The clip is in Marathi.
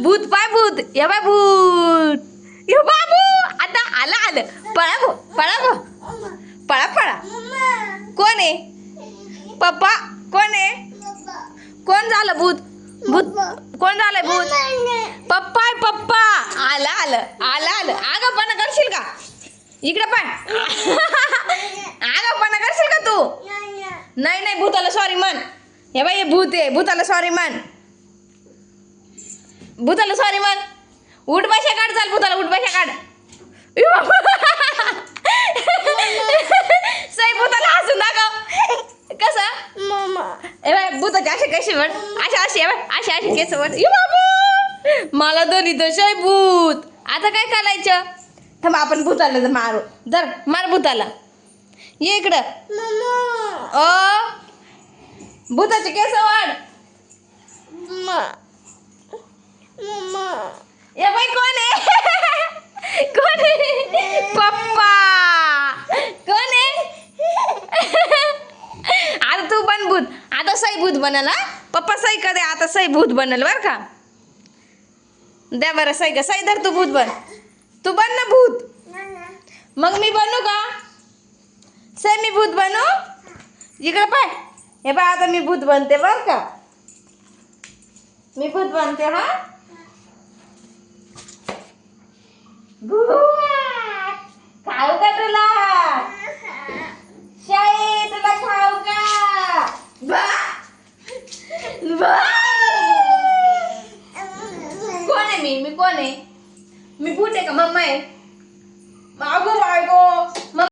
भूत पाय भूत ये बाय भूत. ये बाबू आता आलं आलं. पळा भो पळा भो पळा पळा. कोण आहे? पप्पा कोण आहे? कोण झालं भूत? भूत कोण झालंय भूत? पप्पा आहे पप्पा. आलं आलं आलं आलं. आगापणा करशील का? इकडे पाय. आगापणा करशील का तू? नाही नाही. भूताला सॉरी म्हण. हे बाई हे भूत आहे. भूताला सॉरी म्हण. भूताला सॉरी म्हण. उठ पैसे काढ चाल भूताला उठ पैसे काढ. सई भूताला हसून दाखव. कसं? ए बाय भूताचे असे कसे म्हण? असे असे असे असे केस म्हण. बाबू. मला दोन्ही दोष आहे भूत. आता काय करायचं? थांब आपण भूताला जर मारू. जर मार भूताला. ये इकडं. ओ. भूताचे केस वाढ ये बाई कोण आहे कोण आहे पप्पा कोण आहे आता भूत. आता सई भूत बनल हा? पप्पा सई कधी आता सई भूत बनल बर का? द्या बरं सई का? सई धर तू भूत बन. तू बन ना भूत. मग मी बनू का? सई मी भूत बनू? इकडे पाय. हे पाय आता मी भूत बनते बर का? मी भूत बनते हा? भूत. कोण आहे मी? मी कोण आहे? मी भूत का? मम्मा आहे. अगो बायको